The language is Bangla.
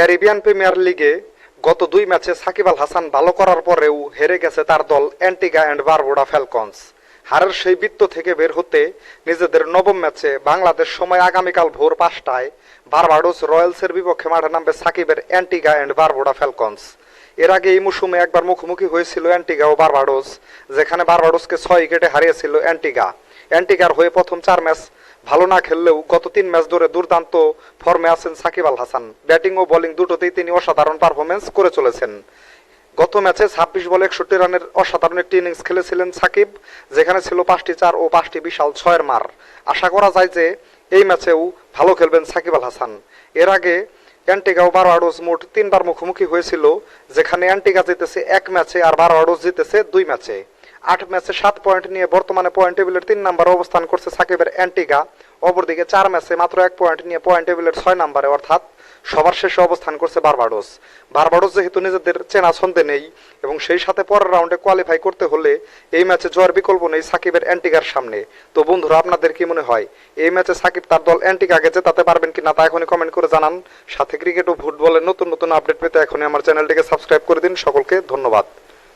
ক্যারিবিয়ান প্রিমিয়ার লিগে গত দুই ম্যাচে সাকিব আল হাসান ভালো করার পরেও হেরে গেছে তার দল অ্যান্টিগা অ্যান্ড বারবোডা ফ্যালকনস। হারের সেই বৃত্ত থেকে বের হতে নিজেদের নবম ম্যাচে বাংলাদেশ সময় আগামীকাল ভোর পাঁচটায় বারবাডোস রয়্যালসের বিপক্ষে মাঠে নামবে সাকিবের অ্যান্টিগা অ্যান্ড বারবোডা ফ্যালকনস। এর আগে এই মৌসুমে একবার মুখোমুখি হয়েছিল অ্যান্টিগা ও বারবাডোস, যেখানে বারবাডোসকে ছয় উইকেটে হারিয়েছিল অ্যান্টিগা। অ্যান্টিগার হয়ে প্রথম চার ম্যাচ ভালো না খেললেও গত তিন ম্যাচ ধরে দুর্দান্ত ফর্মে আছেন সাকিব আল হাসান। ব্যাটিং ও বোলিং দুটোতেই তিনি অসাধারণ পারফরমেন্স করে চলেছেন। গত ম্যাচে ছাব্বিশ বলে একষট্টি রানের অসাধারণ একটি ইনিংস খেলেছিলেন সাকিব, যেখানে ছিল পাঁচটি চার ও পাঁচটি বিশাল ছয়ের মার। আশা করা যায় যে এই ম্যাচেও ভালো খেলবেন সাকিব আল হাসান। এর আগে অ্যান্টিগা ও বারোয়াডোস মোট তিনবার মুখোমুখি হয়েছিল, যেখানে অ্যান্টিগা জিতেছে এক ম্যাচে আর বারোয়াডোস জিতেছে দুই ম্যাচে। আট ম্যাচে সাত পয়েন্ট নিয়ে বর্তমানে পয়েন্ট টেবিলের তিন নম্বরে অবস্থান করছে সাকিবের অ্যান্টিগা। অপরদিকে চার ম্যাচে মাত্র এক পয়েন্ট নিয়ে পয়েন্ট টেবিলের ছয় নম্বরে অর্থাৎ সবার শেষে অবস্থান করছে বারবাডোস। বারবাডোস যেহেতু নিজেদের চেনা ছন্দে নেই এবং সেই সাথে পরের রাউন্ডে কোয়ালিফাই করতে হলে এই ম্যাচে জয়ের বিকল্প নেই সাকিবের অ্যান্টিগার সামনে। তো বন্ধুরা, আপনাদের কি মনে হয়, এই ম্যাচে সাকিব তার দল অ্যান্টিগাকে জেতাতে পারবেন কিনা তা এখনই কমেন্ট করে জানান। সাথে ক্রিকেট ও ফুটবলের নতুন নতুন আপডেট পেতে এখনই আমার চ্যানেলটিকে সাবস্ক্রাইব করে দিন। সকলকে ধন্যবাদ।